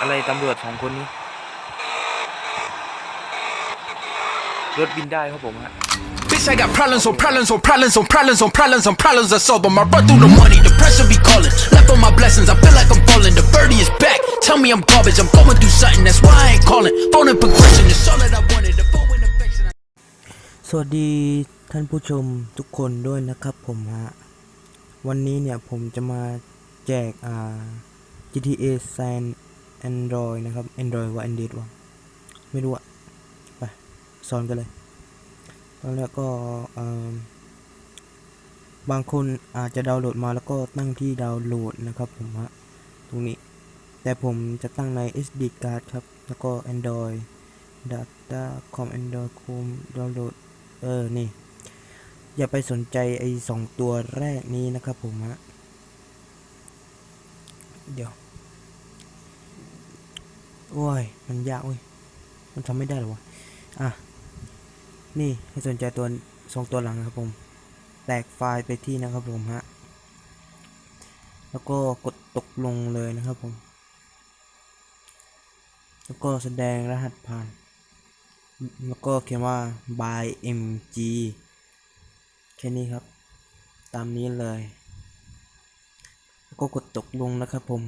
อะไรตำรวจสองคนนี้ รถบินได้ครับผมฮะ Bitch, I got problems on problems on problems on problems on problems on problems I solve them. I run through the money, the pressure be calling. Left on my blessings, I feel like I'm falling. The birdie is back. Tell me I'm garbage, I'm going through something, that's why I ain't calling. Phone and progression, it's all that I wanted. The phone and affection. สวัสดีท่านผู้ชมทุกคนด้วยนะครับผมฮะ วันนี้เนี่ยผมจะมาแจกอ่า GTA San Android นะครับ Android ว่า Android วะไม่รู้อะไปสอนกันเลยตอนแรกก็อ่าบางคนอาจจะดาวน์โหลดมาแล้วก็ตั้งที่ดาวน์โหลดนะครับผมฮะตรงนี้ แต่ผมจะตั้งใน SD card ครับ แล้วก็ Android Data com Android Chrome ดาวน์โหลดเออ นี่ อย่าไปสนใจไอ้สองตัวแรกนี้นะครับผมฮะ เดี๋ยว โอ้ย มันยากเว้ย มันทำไม่ได้หรอวะ อะ นี่ให้สนใจตัวสองตัวหลังนะครับผม แตกไฟล์ไปที่นะครับผมฮะ แล้วก็กดตกลงเลยนะครับผม แล้วก็แสดงรหัสผ่าน แล้วก็เขียนว่า by mg แค่นี้ครับ ตามนี้เลย แล้วก็กดตกลงนะครับผม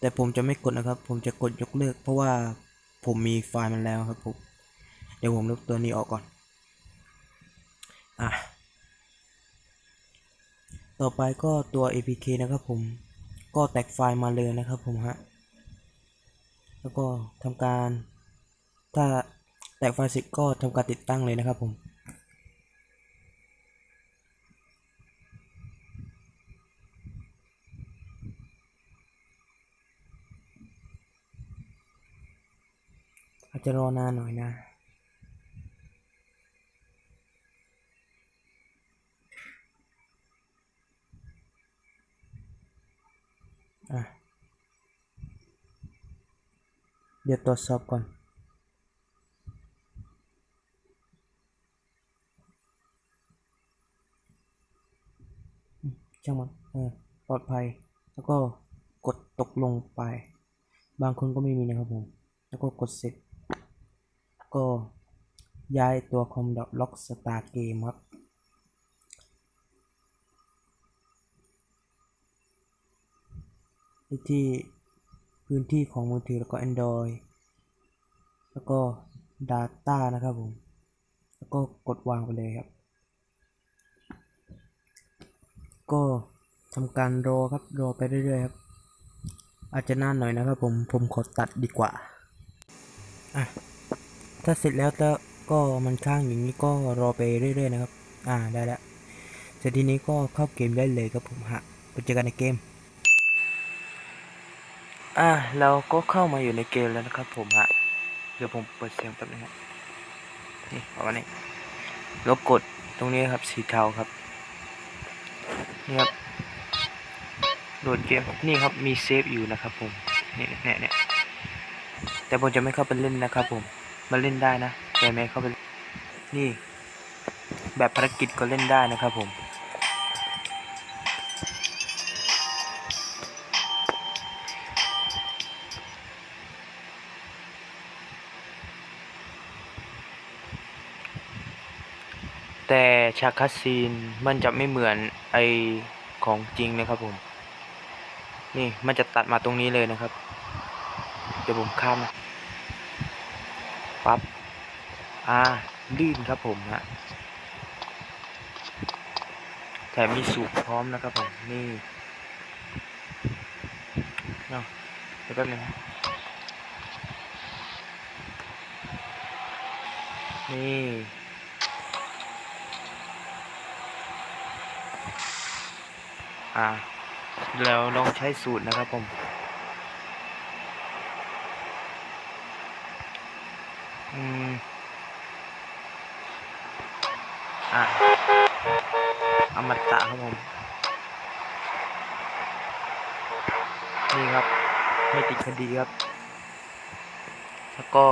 แต่ผมจะไม่กดนะครับ ผมจะกดยกเลิก เพราะว่าผมมีไฟล์มันแล้วครับผม เดี๋ยวผมลบตัวนี้ออกก่อน อะ ต่อไปก็ตัว apk นะครับผม ก็แตกไฟล์มาเลยนะครับผมฮะ แล้วก็ทำการ ถ้าแตกไฟล์เสร็จก็ทำการติดตั้งเลยนะครับผม อาจจะรอนานหน่อยนะเดี๋ยวตรวจสอบก่อนช่างมันปลอดภัย แล้วก็กดตกลงไป บางคนก็ไม่มีนะครับผม แล้วก็กดเสร็จ ก็ย้ายตัวคอมดอทล็อกสตาร์เกมครับ ที่พื้นที่ของมือถือแล้วก็ Android แล้วก็ Data นะครับผม แล้วก็กดวางไปเลยครับ ก็ทำการรอครับ รอไปเรื่อยๆครับ อาจจะนานหน่อยนะครับผม ผมขอตัดดีกว่า อะ ถ้าเสร็จแล้วแล้วก็มันค้างอย่างนี้ก็รอไปเรื่อยๆนะครับ อ่าได้แล้วเสร็จทีนี้ก็เข้าเกมได้เลยครับผมฮะไปเจอกันในเกม อะเราก็เข้ามาอยู่ในเกมแล้วนะครับผมฮะเดี๋ยวผมเปิดเสียงแป๊บนึงฮะนี่ประมาณนี้ล้วกดตรงนี้ครับสีเทาครับนี่ครับโหลดเกมนี่ครับมีเซฟอยู่นะครับผมนี่เนี่ยเนี่ยแต่ผมจะไม่เข้าไปเล่นนะครับผม มาเล่นได้นะแต่ไม่เข้าไปนี่ แบบภารกิจก็เล่นได้นะครับผมแต่ฉากคัสซีนมันจะไม่เหมือนไอของจริงนะครับผม นี่มันจะตัดมาตรงนี้เลยนะครับ เดี๋ยวผมข้ามนะ ปั๊บอ่าลื่นครับผมฮะแถมมีสูบพร้อมนะครับผมนี่เนาะเดี๋ยวแป๊บนึงนะนี่อ่าแล้วลองใช้สูตรนะครับผม อืมอะอมตะครับผม นี่ครับ ไม่ติดคดีครับ แล้วก็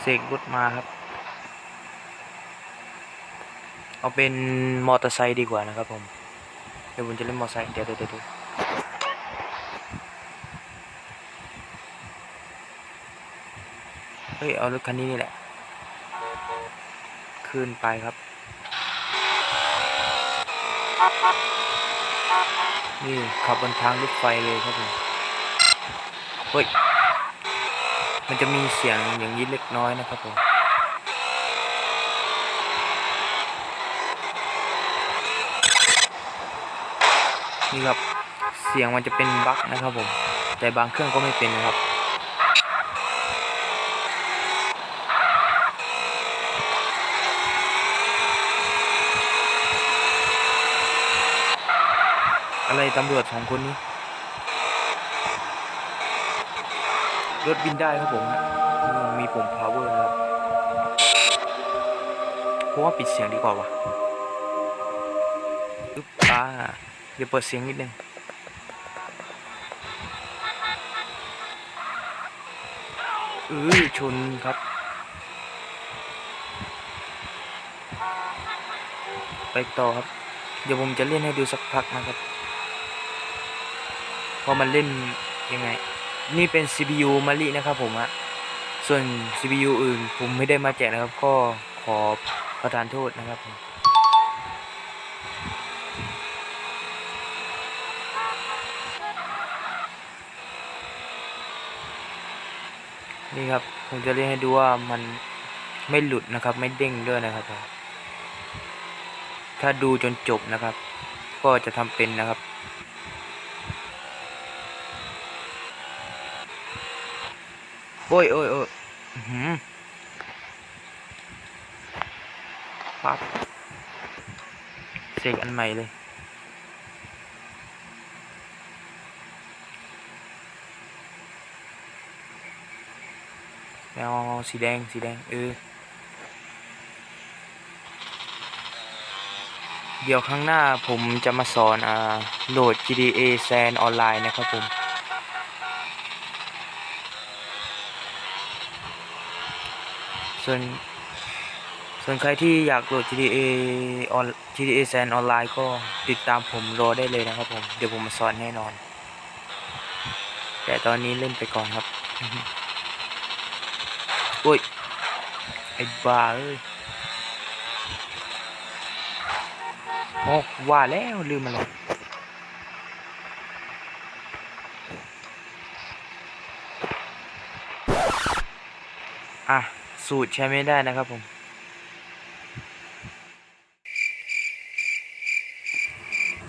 เสกรถมาครับ เอาเป็นมอเตอร์ไซค์ดีกว่านะครับผม เดี๋ยวผมจะเล่นมอเตอร์ไซค์เดี๋ยวเดี๋ยวเดี๋ยว เฮ้ย เอารถคันนี้นี่แหละ ขึ้นไปครับ นี่ขับบนทางรถไฟเลยครับผมเฮ้ย มันจะมีเสียงอย่างนี้เล็กน้อยนะครับผมนี่ครับ เสียงมันจะเป็นบั๊กนะครับผม แต่บางเครื่องก็ไม่เป็นนะครับ อะไร ตำรวจสองคนนี้ รถบินได้ครับผมมมีปุ่ม power นะครับเพราะว่าปิดเสียงดีกว่าวะอึ๊บอ่าเดี๋ยวเปิดเสียงนิดนึงเออชนครับไปต่อครับ เดี๋ยวผมจะเล่นให้ดูสักพักนะครับ ว่ามันเล่นยังไง นี่เป็น CPU มารินะครับผมฮะส่วน CPU อื่นผมไม่ได้มาแจกนะครับ ก็ขอประทานโทษนะครับผมนี่ครับผมจะเล่นให้ดูว่ามันไม่หลุดนะครับ ไม่เด้งด้วยนะครับ ถ้าดูจนจบนะครับ ก็จะทำเป็นนะครับ โอ้ยโอ้ยโอ้ยหือปั๊บเสกอันใหม่เลยเอาสีแดงสีแดงเออเดี๋ยวข้างหน้าผมจะมาสอนอ่าโหลด GTA San ออนไลน์นะครับผม ส่วน ส่วนใครที่อยากโหลด GTA ออน GTA San ออนไลน์ก็ติดตามผมรอได้เลยนะครับผม เดี๋ยวผมมาสอนแน่นอน แต่ตอนนี้เล่นไปก่อนครับโอ้ย ไอ้บ้าเอ้ยโอ้ว่าแล้วลืมอะไรอะ สูตรใช้ไม่ได้นะครับผม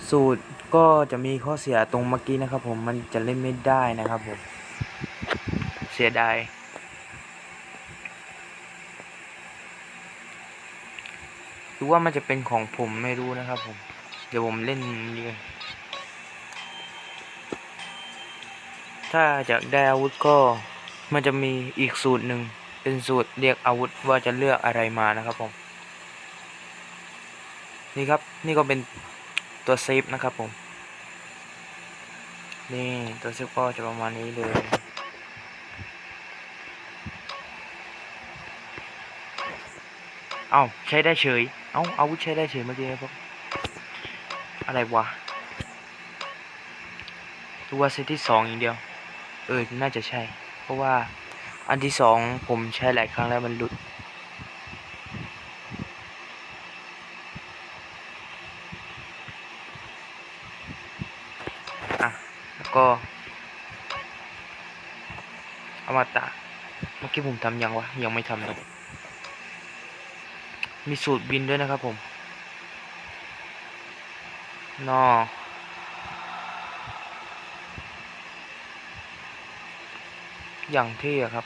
สูตรก็จะมีข้อเสียตรงเมื่อกี้นะครับ ผมมันจะเล่นไม่ได้นะครับผมเสียดายหรือว่ามันจะเป็นของผมไม่รู้นะครับผม เดี๋ยวผมเล่นนี่ก่อนถ้าอยากได้อาวุธก็มันจะมีอีกสูตรหนึ่ง เป็นสูตรเรียกอาวุธว่าจะเลือกอะไรมานะครับผม นี่ครับนี่ก็เป็นตัวเซฟนะครับผม นี่ตัวเซฟก็จะประมาณนี้เลยเอ้าใช้ได้เฉย เอ้าอาวุธใช้ได้เฉยเมื่อกี้ครับ อะไรวะ ตัวเซตที่สองอย่างเดียว เออ น่าจะใช่ เพราะว่า อันที่สองผมใช้หลายครั้งแล้วมันหลุด อะ แล้วก็ เอามาตาเมื่อกี้ผมทำยังวะ ยังไม่ทำเลยมีสูตรบินด้วยนะครับผม นอ อย่างเท่ครับ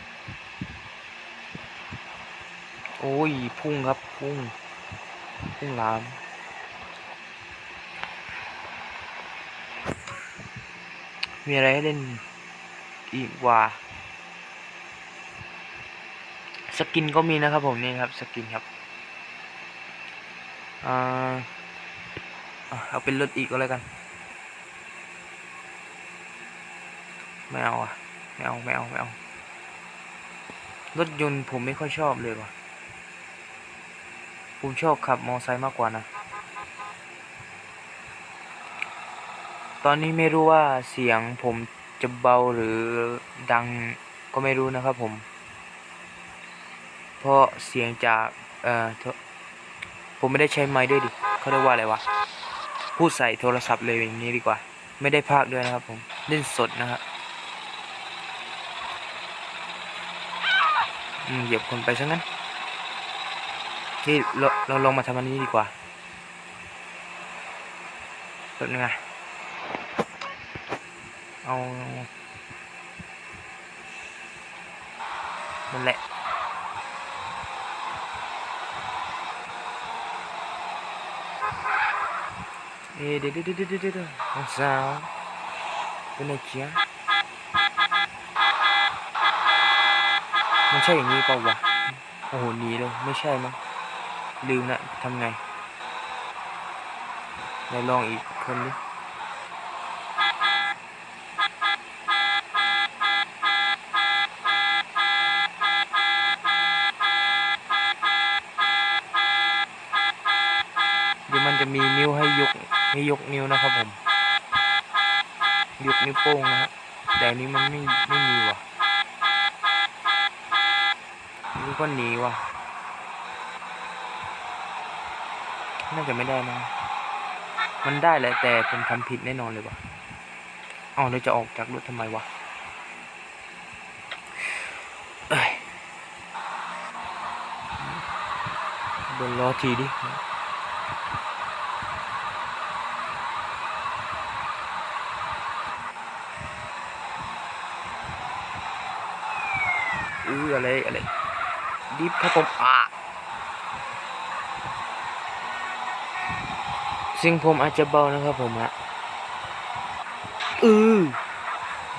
โอ้ย พุ่งครับ พุ่ง พุ่งลาม มีอะไรให้เล่นอีกว่า สกินก็มีนะครับผมนี่ครับ สกินครับ อ่า เอาเป็นรถอีกก็แล้วกัน ไม่เอาอะ ไม่เอาไม่เอาไม่เอารถยนต์ผมไม่ค่อยชอบเลยว่ะ ผมชอบขับมอไซค์มากกว่านะ ตอนนี้ไม่รู้ว่าเสียงผมจะเบาหรือดังก็ไม่รู้นะครับผม เพราะเสียงจากเอ่อผมไม่ได้ใช้ไม้ด้วยดิเขาเรียกว่าอะไรวะ พูดใส่โทรศัพท์เลยอย่างนี้ดีกว่า ไม่ได้พากย์ด้วยนะครับผม เล่นสดนะครับอืม เหยียบคนไปซะงั้น นี่เราเราลงมาทำอันนี้ดีกว่าเป็นไงเอานั่นแหละเอ๊ะเดี๋ยวเดี๋ยวเดี๋ยวเดี๋ยวเดี๋ยวสาวเป็นไงจ๊ะ มันใช่อย่างนี้เปล่าวะ โอ้โหหนีเลย ไม่ใช่มั้งลืมละทำไงไหนลองอีกคนดิเดี๋ยวมันจะมีนิ้วให้ยกให้ยกนิ้วนะครับผม ยกนิ้วโป้งนะฮะแต่นนี้มันไม่ไม่มีว่ะ นี่ก็หนีวะน่าจะไม่ได้นะ มันได้แหละแต่ผมทำผิดแน่นอนเลยว่ะเอาเราจะออกจากรถทำไมวะเอ้ยโดนล้อทีดิอืออะไรอะไร ดิฟครับผมอะเสียงผมอาจจะเบานะครับผมฮะอือ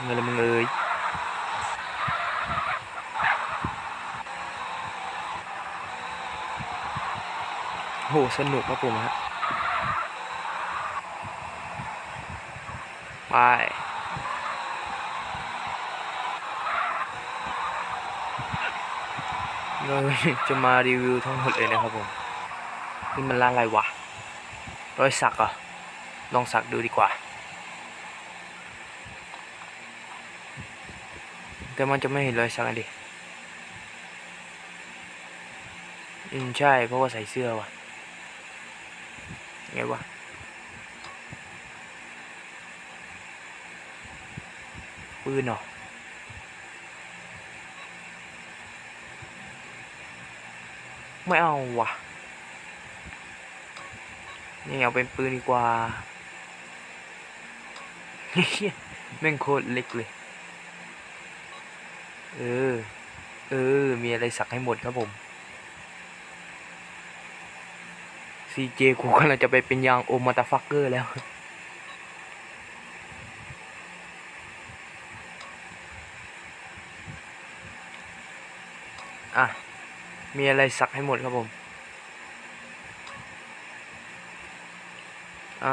เงินละมึงเอ้ยโหสนุกครับผมฮะไป เราจะมารีวิวทั้งหมดเลยนะครับผมนี่มันร้านอะไรวะรอยสักอะลองสักดูดีกว่า แต่มันจะไม่เห็นรอยสักอันดิอืมใช่เพราะว่าใส่เสื้อว่ะไงวะปืนเหรอ ไม่เอาว่ะ นี่เอาเป็นปืนดีกว่าเหี้ยแม่งโคตรเล็กเลย เออ เออ มีอะไรสักให้หมดครับผมซีเจกูกำลังจะไปเป็นยางโอมาตาฟักเกอร์แล้ว อะ มีอะไรสักให้หมดครับผมอื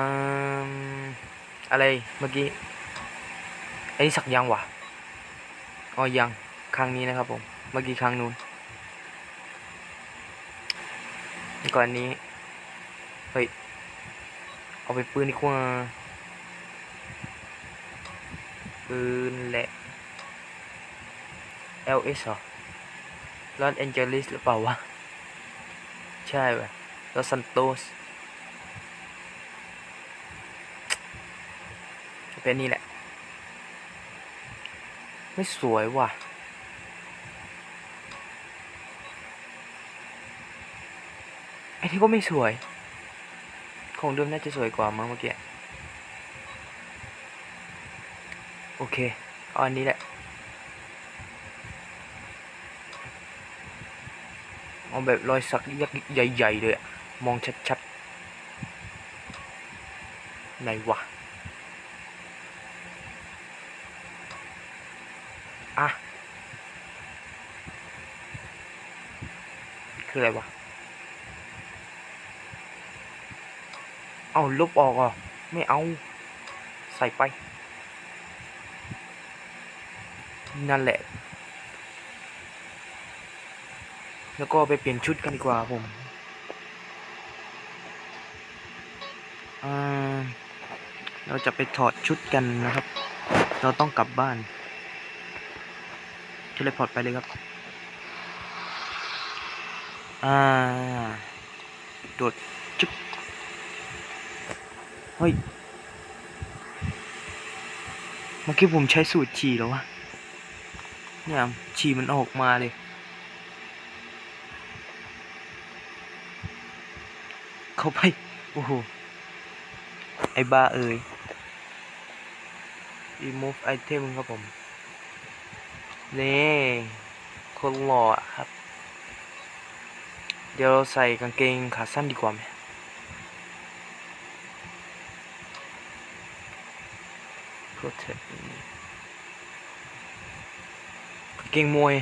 มอะไรเมื่อกี้อันนี้สักยังวะอ๋อยังครั้งนี้นะครับผมเมื่อกี้ครั้งนู้นก่อนนี้เฮ้ยเอาไปปืนดีกว่าปืนแหละ LS เหรอ ลอสแอนเจลิสหรือเปล่าวะ ใช่ป่ะลอสซันโตสเป็นนี่แหละ ไม่สวยว่ะไอ้นี่ก็ไม่สวย ของเดิมน่าจะสวยกว่ามั้งเมื่อกี้ โอเค เอาอันนี้แหละ เอาแบบรอยสักยักษ์ใหญ่ๆเลยอะมองชัดๆไหนวะอะคืออะไรวะ เอาลบออกอะไม่เอา ใส่ไป นั่นแหละ แล้วก็ไปเปลี่ยนชุดกันดีกว่าผมเราจะไปถอดชุดกันนะครับ เราต้องกลับบ้านเทเลพอร์ตไปเลยครับ อ่าโดดจุ๊บเฮ้ย เมื่อกี้ผมใช้สูตรฉี่แล้ววะเนี่ยฉี่มันออกมาเลย เข้าไป โอ้โห ไอ้บ้าเอ่ย remove item ครับผม นี่คนหล่อครับ เดี๋ยวเราใส่กางเกงขาสั้นดีกว่าไหม protect กางเกงมวย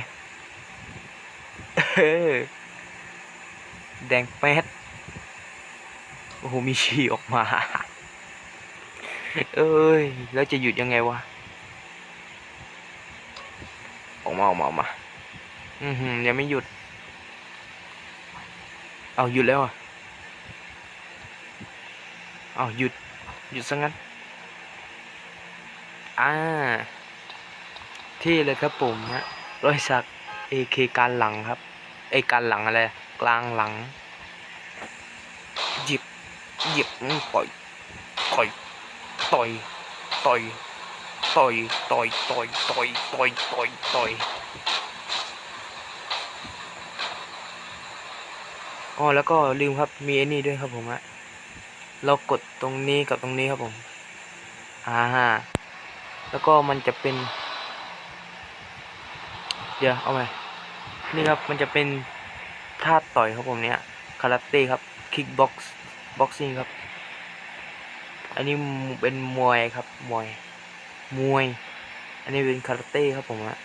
แดงแป๊ด อ้โหมีฉี่ออกมา เอ้ย แล้วจะหยุดยังไงวะ ออกมาออกมาออกมา อือหือยังไม่หยุด เอาหยุดแล้วอะเอาหยุด หยุดซะงั้น อ่า ที่เลยครับผมฮะรอยสัก AK การหลังครับ ไอการหลังอะไร กลางหลัง หยิบ หยิบปล่อยต่อยต่อยต่อยต่อยต่อยต่อยต่อยต่อยต่อยต่อยอ๋อแล้วก็ลืมครับมีไอ้นี่ด้วยครับผมฮะเรากดตรงนี้กับตรงนี้ครับผมอ่าฮะแล้วก็มันจะเป็น เดี๋ยวเอาใหมนี่ครับมันจะเป็นท่าต่อยครับผมเนี้ยคาราเต้ครับคิกบ็อกซ์ บ็อกซิ่งครับ อันนี้เป็นมวยครับ มวย มวย อันนี้เป็นคาราเต้ครับผมอะ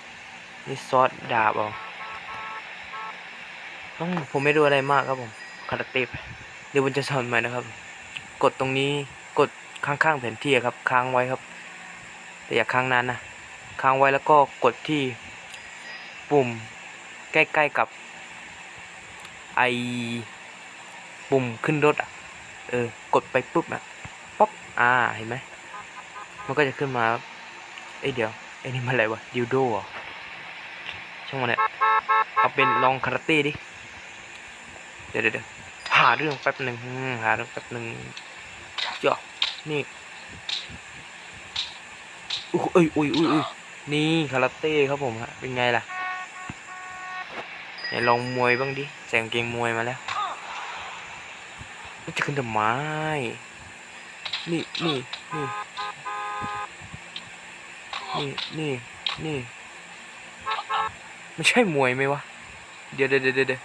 นี่ซอสดาบเอาต้องผมไม่รู้อะไรมากครับผม คาราเต้เดี๋ยวผมจะสอนใหม่นะครับ กดตรงนี้ กดข้างๆแผนที่ครับ ค้างไว้ครับ แต่อย่าค้างนานนะ ค้างไว้แล้วก็กดที่ปุ่มใกล้ๆกับไอปุ่มขึ้นรถอะ เออกดไปปุ๊บอะป๊อปอ่าเห็นไหมมันก็จะขึ้นมาเอ้ยเดี๋ยวไอ้นี่มันอะไรวะดิวโดเหรอช่างมันเนี่ยเอาเป็นลองคาราเต้ดิเดี๋ยวเดี๋ยวหาเรื่องแป๊บหนึ่งหาเรื่องแป๊บหนึ่งเจ้านี่อุ้ยอุ้ยอุ้ยอุ้ยนี่คาราเต้ครับผมฮะเป็นไงล่ะไหนลองมวยบ้างดิใส่กางเกงมวยมาแล้ว จะขึ้นทำไมนี่นี่นี่นี่นี่นี่มันใช่มวยไหมวะเดี๋ยวเดี๋ยวเดี๋ยวเดี๋ยว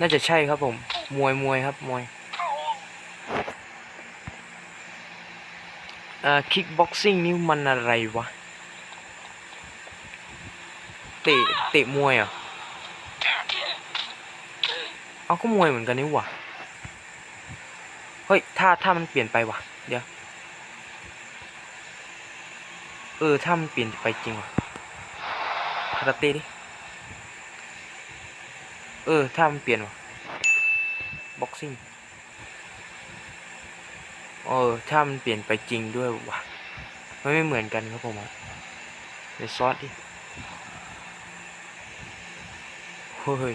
น่าจะใช่ครับผม มวยมวยครับมวยเอ่อคิกบ็อกซิ่งนี่มันอะไรวะ เตะเตะมวยเหรอะ เอาก็มวยเหมือนกันนี่หว่าเฮ้ยถ้าถ้ามันเปลี่ยนไปว่ะ เดี๋ยว เออถ้ามันเปลี่ยนไปจริงว่ะคาราเต้ดิ เออถ้ามันเปลี่ยนว่ะบ็อกซิ่งเออถ้ามันเปลี่ยนไปจริงด้วยว่ะมันไม่เหมือนกันครับผมอะในซอสดิเฮ้ย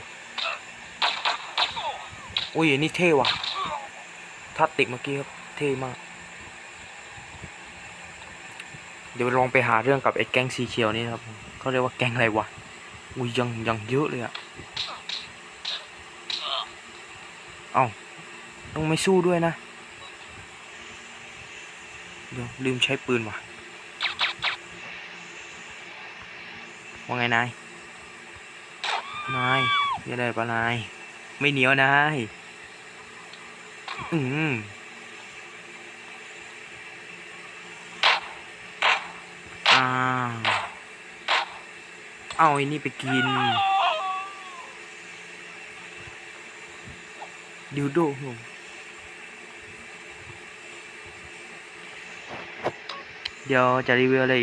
อุ้ยอันนี้เท่ว่ะท่าติเมื่อกี้ครับ เท่มาก เดี๋ยวลองไปหาเรื่องกับไอ้แก๊งสีเขียวนี่ครับเขาเรียกว่าแก๊งอะไรวะ อุ้ยยังยังเยอะเลยอะเอ้าต้องไม่สู้ด้วยนะ เดี๋ยวลืมใช้ปืนว่ะ ว่าไงนาย นายมีอะไรปะนาย ไม่เหนียวนาย อืมอ้าวเอาไอ้นี่ไปกิน ดิวโดผมเดี๋ยวจะรีวิวอะไร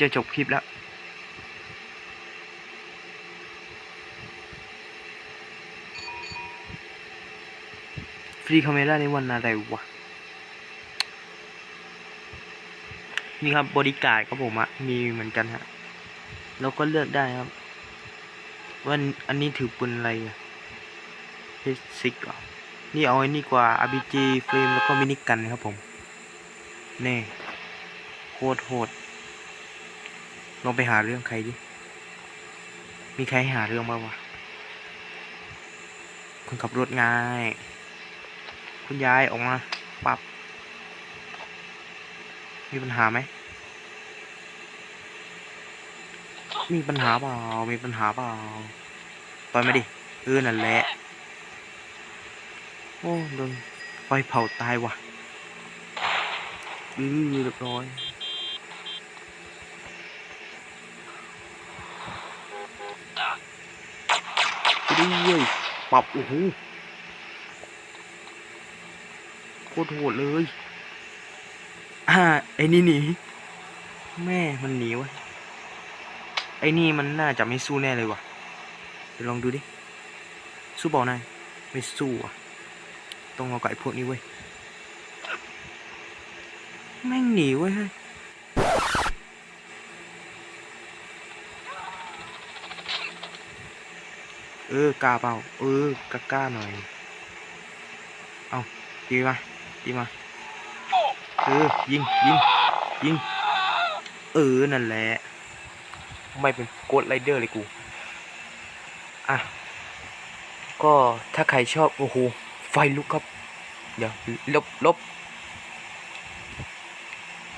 จะจบคลิปแล้ว ฟรีคาเมล่าในวันอะไรวะ นี่ครับบริการดครับผมอะมีเหมือนกันฮะแล้วก็เลือกได้ครับ ว่าอันนี้ถือปืนอะไรอะเฮซิกอะนี่เอาไอ้นี่กว่า RPG เฟรมแล้วก็มินิกันนะครับผมแน่โคตรโหดลองไปหาเรื่องใครดิ มีใครให้หาเรื่องบ้างวะคนขับรถง่าย คุณยายออกมาปรับมีปัญหาไหม มีปัญหาเปล่า มีปัญหาเปล่าต่อยมาดิเออนั่นแหละ โอ้โดนไฟเผาตายว่ะอือเรียบร้อยดิเว้ยปรับโอ้โหโคตรโหดเลย อ่า ไอ้นี่หนี แม่มันหนีวะไอ้นี่มันน่าจะไม่สู้แน่เลยว่ะเดี๋ยวลองดูดิ สู้เปล่านายไม่สู้อะ ต้องเอาไอ้พวกนี้เว้ย แม่งหนีเว้ยเฮ้เออกล้าเปล่า เออกล้ากล้าหน่อย เอาตีมาตีมาเออยิงยิงยิงเออนั่นแหละไม่เป็นโกดไรเดอร์เลยกู อะ ก็ถ้าใครชอบโอ้โหไฟลุกครับ เดี๋ยวลบลบ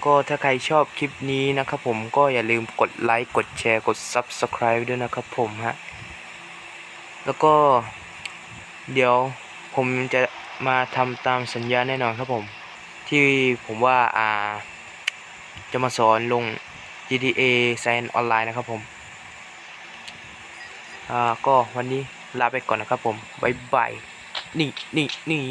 ก็ถ้าใครชอบคลิปนี้นะครับผมก็อย่าลืมกดไลค์กดแชร์กด Subscribe ด้วยนะครับผมฮะ แล้วก็เดี๋ยวผมจะ มาทำตามสัญญาแน่นอนครับผม ที่ผมว่าอ่า จะมาสอนลง GTA San ออนไลน์นะครับผมอ่าก็วันนี้ลาไปก่อนนะครับผม บ๊ายบาย นี่นี่นี่